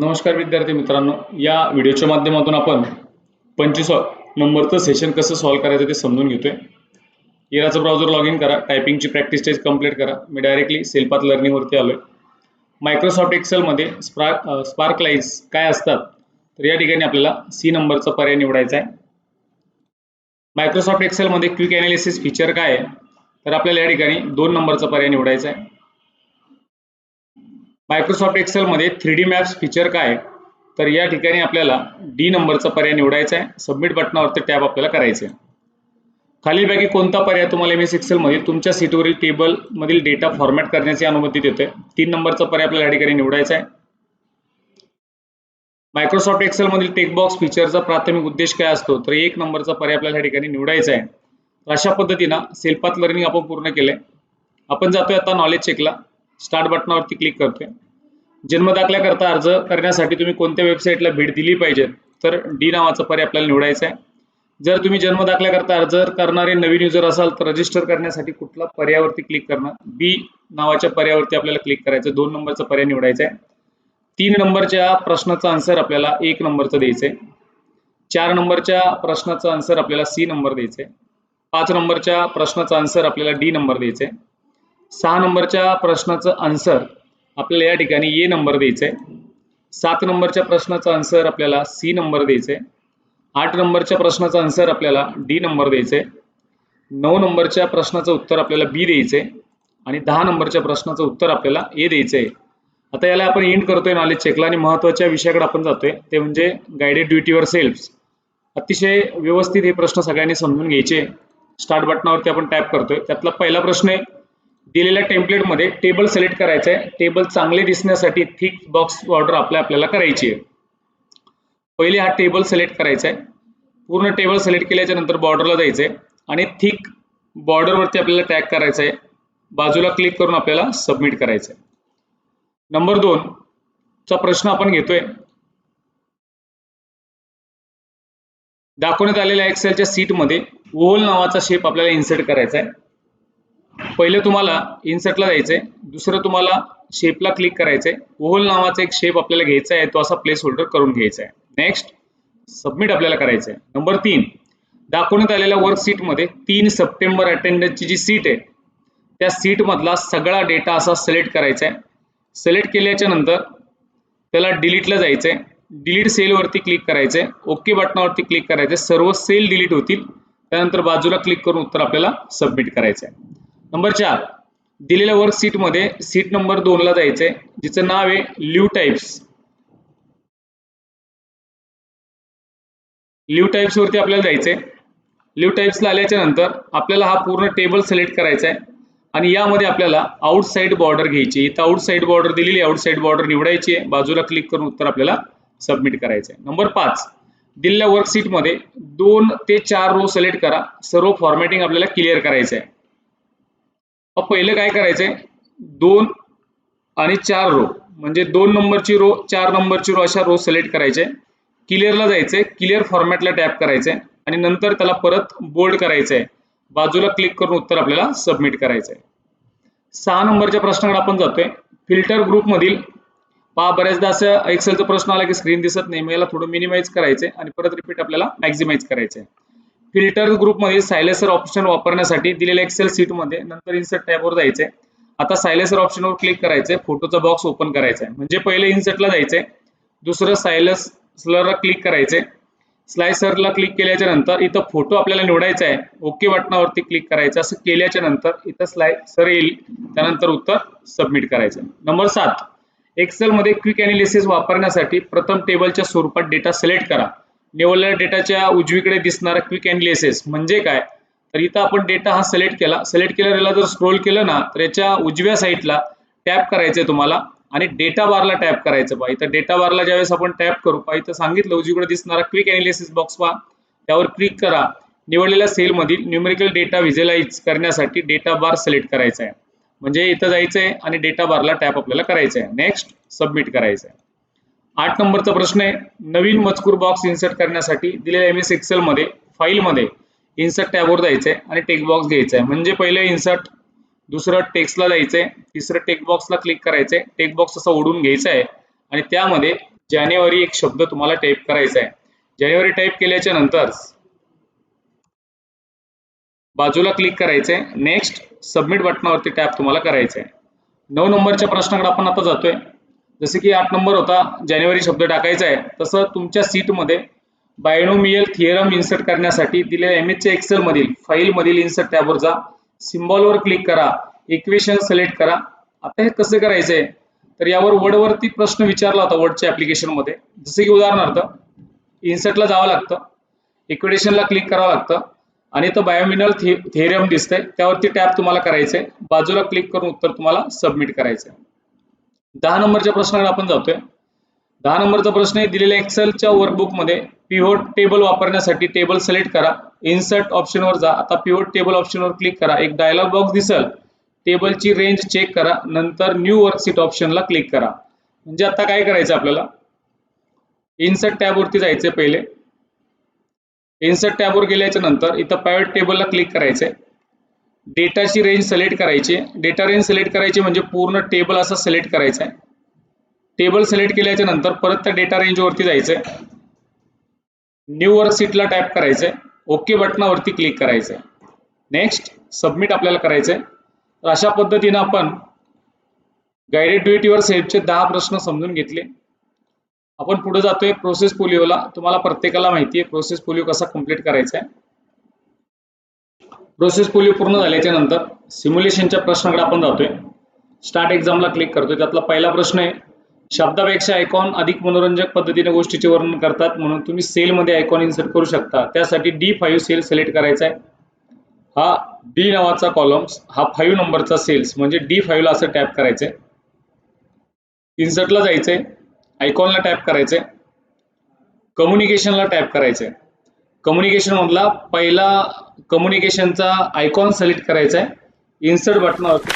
नमस्कार विद्यार्थी मित्रांनो. या व्हिडिओच्या माध्यमातून आपण पंचवीस नंबरचं सेशन कसं सॉल्व्ह करायचं ते समजून घेतोय. इराचं ब्राउझर लॉग इन करा टायपिंगची प्रॅक्टिस टेस्ट कंप्लीट करा. मी डायरेक्टली सेल्पात लर्निंगवरती आलोय. मायक्रोसॉफ्ट एक्सेलमध्ये स्पार्क स्पार्क लाईट्स काय असतात तर या ठिकाणी आपल्याला सी नंबरचा पर्याय निवडायचा आहे. मायक्रोसॉफ्ट एक्सेलमध्ये क्विक अनालिसिस फीचर काय आहे तर आपल्याला या ठिकाणी दोन नंबरचा पर्याय निवडायचा आहे. मायक्रोसॉफ्ट एक्सेलमध्ये थ्री डी मॅप्स फीचर काय आहे? तर या ठिकाणी आपल्याला डी नंबरचा पर्याय निवडायचा आहे. सबमिट बटनावरती टॅब आपल्याला करायचे आहे. खालीलपैकी कोणता पर्याय तुम्हाला एम एस एक्सेलमध्ये तुमच्या सीटवरील टेबलमधील डेटा फॉर्मॅट करण्याची अनुमती देतोय? तीन नंबरचा पर्याय आपल्याला या ठिकाणी निवडायचा आहे. मायक्रोसॉफ्ट एक्सेलमधील टेकबॉक्स फीचरचा प्राथमिक उद्देश काय असतो? तर एक नंबरचा पर्याय आपल्याला या ठिकाणी निवडायचा आहे. अशा पद्धतीनं सेल्फात लर्निंग आपण पूर्ण केलंय. आपण जातोय आता नॉलेज चेकला स्टार्ट बटनावरती क्लिक करतोय. जन्म दाखल्याकरता अर्ज करण्यासाठी तुम्ही कोणत्या वेबसाईटला भेट दिली पाहिजे? तर डी नावाचा पर्याय आपल्याला निवडायचा आहे. जर तुम्ही जन्म दाखल्याकरता अर्ज करणारे नवीन युजर असाल तर रजिस्टर करण्यासाठी कुठला पर्यायावरती क्लिक करणार? बी नावाच्या पर्यायावरती आपल्याला क्लिक करायचं दोन नंबरचा पर्याय निवडायचा आहे. तीन नंबरच्या प्रश्नाचा आन्सर आपल्याला एक नंबरचं द्यायचं आहे. चार नंबरच्या प्रश्नाचा आन्सर आपल्याला सी नंबर द्यायचा आहे. पाच नंबरच्या प्रश्नाचा आन्सर आपल्याला डी नंबर द्यायचा आहे. सहा नंबरच्या प्रश्नाचं आन्सर आपल्याला या ठिकाणी ए नंबर द्यायचं आहे सात नंबरच्या प्रश्नाचा आन्सर आपल्याला सी नंबर द्यायचा आहे आठ नंबरच्या प्रश्नाचा आन्सर आपल्याला डी नंबर द्यायचं आहे नऊ नंबरच्या प्रश्नाचं उत्तर आपल्याला बी द्यायचं आहे आणि दहा नंबरच्या प्रश्नाचं उत्तर आपल्याला ए द्यायचं आहे आता याला आपण एंड करतोय नॉलेज चेकला आणि महत्त्वाच्या विषयाकडे आपण जातोय. ते म्हणजे गायडेड ड्युटीवर सेल्फ अतिशय व्यवस्थित हे प्रश्न सगळ्यांनी समजून घ्यायचे. स्टार्ट बटनावरती आपण टॅप करतोय. त्यातला पहिला प्रश्न आहे दिलेल्या टेम्पलेटमध्ये टेबल सिलेक्ट करायचं आहे टेबल चांगले दिसण्यासाठी थिक बॉक्स बॉर्डर आपल्या आपल्याला करायची आहे. पहिले हा टेबल सिलेक्ट करायचा आहे पूर्ण टेबल सिलेक्ट केल्याच्यानंतर बॉर्डरला जायचं आहे आणि थिक बॉर्डरवरती आपल्याला टॅग करायचं आहे बाजूला क्लिक करून आपल्याला सबमिट करायचं आहे नंबर दोन चा प्रश्न आपण घेतोय. दाखवण्यात आलेल्या एक्सेलच्या सीटमध्ये ओव्हल नावाचा शेप आपल्याला इन्सर्ट करायचा आहे पहिलं तुम्हाला इन्सर्टला जायचंय दुसरं तुम्हाला शेपला क्लिक करायचंय ओव्हल नावाचा एक शेप आपल्याला घ्यायचा आहे तो असा प्लेस होल्डर करून घ्यायचा आहे. नेक्स्ट सबमिट आपल्याला करायचं आहे नंबर तीन दाखवण्यात आलेल्या वर्क सीटमध्ये तीन सप्टेंबर अटेंडन्सची जी सीट आहे त्या सीट मधला सगळा डेटा असा सिलेक्ट करायचा आहे. सिलेक्ट केल्याच्यानंतर त्याला डिलीटला जायचंय. डिलीट सेलवरती क्लिक करायचंय. ओके बटनावरती क्लिक करायचंय. सर्व सेल डिलीट होतील. त्यानंतर बाजूला क्लिक करून उत्तर आपल्याला सबमिट करायचं आहे नंबर चार. दिलेल्या वर्क सीटमध्ये सीट नंबर दोनला जायचंय. जिचं नाव आहे लिव्ह टाइप्स लिव्ह टाइप्स वरती आपल्याला जायचंय. लिव्ह टाइप्सला आल्याच्यानंतर आपल्याला हा पूर्ण टेबल सिलेक्ट करायचा आहे आणि यामध्ये आपल्याला आउटसाइड बॉर्डर घ्यायची. इथं आउटसाइड बॉर्डर दिलेली आउटसाइड बॉर्डर निवडायची आहे. बाजूला क्लिक करून उत्तर आपल्याला सबमिट करायचं आहे नंबर पाच. दिलेल्या वर्कशीटमध्ये दोन ते चार रो सिलेक्ट करा. सर्व फॉर्मॅटिंग आपल्याला क्लिअर करायचं आहे मग पहिले काय करायचंय दोन आणि चार रो म्हणजे दोन नंबरची रो चार नंबरची रो अशा रो सिलेक्ट करायचे. क्लिअरला जायचंय क्लिअर फॉर्मॅटला टॅप करायचंय आणि नंतर त्याला परत बोल्ड करायचंय बाजूला क्लिक करून उत्तर आपल्याला सबमिट करायचंय सहा नंबरच्या प्रश्नाकडे आपण जातोय. फिल्टर ग्रुप मधील पहा बऱ्याचदा असं एक्सेलचा प्रश्न आला की स्क्रीन दिसत नाही. मग याला थोडं मिनिमाइज करायचंय आणि परत रिपीट आपल्याला मॅक्झिमाइज करायचंय फिल्टर ग्रुपमध्ये सायलेसर ऑप्शन वापरण्यासाठी दिलेल्या एक्सेल सीटमध्ये नंतर इन्सर्ट टॅबवर जायचंय. आता सायलेसर ऑप्शनवर क्लिक करायचंय फोटोचा बॉक्स ओपन करायचा आहे म्हणजे पहिले इन्सर्टला जायचंय दुसरं सायलेसरला क्लिक करायचंय. स्लायसरला क्लिक केल्याच्यानंतर इथं फोटो आपल्याला निवडायचा आहे ओके बटनावरती क्लिक करायचं. असं केल्याच्यानंतर इथं स्लायसर येईल. त्यानंतर उत्तर सबमिट करायचं नंबर सात. एक्सेलमध्ये क्विक अनालिसिस वापरण्यासाठी प्रथम टेबलच्या स्वरूपात डेटा सिलेक्ट करा. निवडलेल्या डेटाच्या उजवीकडे दिसणारा क्विक अनालिसिस म्हणजे काय? तर इथं आपण डेटा हा सिलेक्ट केला. सिलेक्ट केलेला जर स्क्रोल केलं ना तर याच्या उजव्या साईडला टॅप करायचंय तुम्हाला आणि डेटा बारला टॅप करायचं पहा इथं डेटा बारला ज्यावेळेस आपण टॅप करू पहा इथं सांगितलं उजवीकडे दिसणारा क्विक अनालिसिस बॉक्स पहा. त्यावर क्लिक करा. निवडलेल्या सेलमधील न्यूमेरिकल डेटा व्हिज्युअलाइज करण्यासाठी डेटा बार सिलेक्ट करायचा आहे म्हणजे इथं जायचंय आणि डेटा बारला टॅप आपल्याला करायचं आहे नेक्स्ट सबमिट करायचं आहे आठ नंबरचा प्रश्न आहे. नवीन मजकूर बॉक्स इन्सर्ट करण्यासाठी दिलेल्या एम एस एक्सेल मध्ये फाईलमध्ये इन्सर्ट टॅबवर जायचंय आणि टेक बॉक्स घ्यायचा आहे म्हणजे पहिले इन्सर्ट दुसरं टेक्स्टला जायचंय तिसरं टेक बॉक्सला क्लिक करायचंय. टेक बॉक्स असा ओढून घ्यायचा आहे आणि त्यामध्ये जानेवारी एक शब्द तुम्हाला टाईप करायचा आहे. जानेवारी टाईप केल्याच्यानंतर बाजूला क्लिक करायचंय. नेक्स्ट सबमिट बटनावरती टॅप तुम्हाला करायचं आहे नऊ नंबरच्या प्रश्नाकडे आपण आता जातोय. जसे की आठ नंबर होता जानेवारी शब्द टाकायचा आहे. तसं तुमच्या सीटमध्ये बायनोमियल थिअरम इन्सर्ट करण्यासाठी दिलेल्या एम एचच्या एक्सेल मधील फाईल मधील इन्सर्ट टॅबवर जा. सिम्बॉलवर क्लिक करा. इक्वेशन सिलेक्ट करा. आता हे कसं करायचंय तर यावर वर्डवरती प्रश्न विचारला होता वर्डच्या ऍप्लिकेशनमध्ये. जसे की उदाहरणार्थ इन्सर्टला जावं लागतं. इक्वेशनला क्लिक करावं लागतं. आणि इथं बायोमिनल थेरियम दिसतंय. त्यावरती टॅप तुम्हाला करायचंय. बाजूला क्लिक करून उत्तर तुम्हाला सबमिट करायचंय. दहा नंबरच्या प्रश्नाकडे आपण जातोय. दहा नंबरचा प्रश्न आहे दिलेल्या एक्सेलच्या वर्कबुकमध्ये पिव्होट टेबल वापरण्यासाठी टेबल सिलेक्ट करा. इन्सर्ट ऑप्शनवर जा. आता पिव्होट टेबल ऑप्शनवर क्लिक करा. एक डायलॉग बॉक्स दिसल. टेबलची रेंज चेक करा. नंतर न्यू वर्कशीट ऑप्शनला क्लिक करा. म्हणजे आता काय करायचं आपल्याला? इन्सर्ट टॅबवरती जायचे पहिले. इन्सर्ट टॅबवर गेल्याच्यानंतर इथं प्रायव्हेट टेबलला क्लिक करायचंय. डेटाची रेंज सिलेक्ट करायची डेटा रेंज सिलेक्ट करायची म्हणजे पूर्ण टेबल असं सिलेक्ट करायचं आहे. टेबल सिलेक्ट केल्याच्यानंतर परत त्या डेटा रेंजवरती जायचंय न्यू वर्कशीटला टॅप करायचंय ओके बटनावरती क्लिक करायचंय नेक्स्ट सबमिट आपल्याला करायचंय तर अशा पद्धतीनं आपण गायडेड ड्युटीवर सेफचे दहा प्रश्न समजून घेतले. आपण पुढे जातोय. प्रोसेस पोलिओला तुम्हाला प्रत्येकाला माहिती आहे. प्रोसेस पोलिओ कसा कंप्लीट करायचा आहे. प्रोसेस पोलिओ पूर्ण झाल्याच्यानंतर सिम्युलेशनच्या प्रश्नाकडे आपण जातोय. स्टार्ट एक्झामला क्लिक करतोय. त्यातला पहिला प्रश्न आहे शब्दापेक्षा आयकॉन अधिक मनोरंजक पद्धतीने गोष्टीचे वर्णन करतात म्हणून तुम्ही सेलमध्ये आयकॉन इन्सर्ट करू शकता. त्यासाठी डी फाईव्ह सेल सिलेक्ट करायचा आहे. हा डी नावाचा कॉलम्स हा फाईव्ह नंबरचा सेल्स म्हणजे डी फाईव्हला असं टॅप करायचंय. इन्सर्टला जायचं आहे आयकॉनला टॅप आहे कम्युनिकेशनला टॅप करायचं आहे मधला पहिला कम्युनिकेशनचा आयकॉन सिलेक्ट करायचा आहे. इन्सर्ट बटनावरती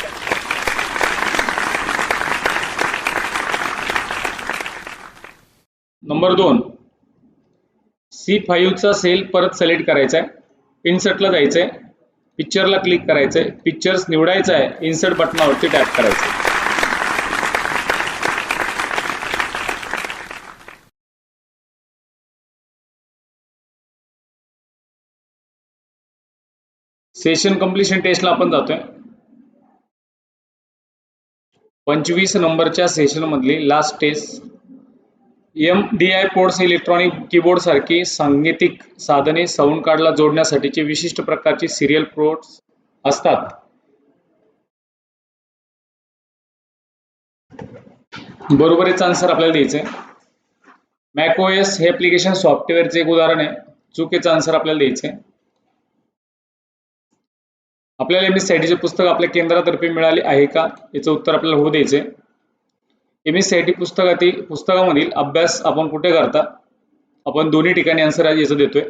नंबर दोन. सी फाईव्हचा सेल परत सिलेक्ट करायचा आहे. इन्सर्टला जायचं आहे. पिक्चरला क्लिक करायचं आहे. पिक्चर्स निवडायचं आहे. इन्सर्ट बटनावरती टॅप करायचं आहे. सेशन कम्प्लिशन टेस्टला आपण जातोय. पंचवीस नंबरच्या सेशन मधली last test M D I ports electronic keyboard सारखी सांगीतिक साधने साऊंड कार्डला जोडण्यासाठीचे विशिष्ट प्रकारची सिरियल पोर्ट्स असतात. बरोबरीचा आन्सर आपल्याला द्यायचे मॅकोएस हे ऍप्लिकेशन सॉफ्टवेअरचे एक उदाहरण आहे. चुकीचा आन्सर आपल्याला द्यायचंय आपल्याला एम एस सी आय टीचे पुस्तक आपल्या केंद्रातर्फे मिळाले आहे का? याचं उत्तर आपल्याला होऊ द्यायचं आहे M S C I T पुस्तकातील पुस्तकामधील अभ्यास आपण कुठे करता? आपण दोन्ही ठिकाणी आन्सर याचं देतोय.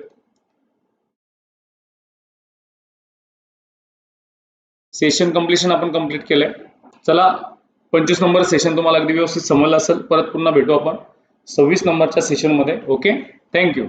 सेशन कम्प्लिशन आपण कंप्लीट केलंय. चला पंचवीस नंबर सेशन तुम्हाला अगदी व्यवस्थित समजलं असेल. परत पुन्हा भेटू आपण. सव्वीस नंबरच्या सेशनमध्ये ओके थँक्यू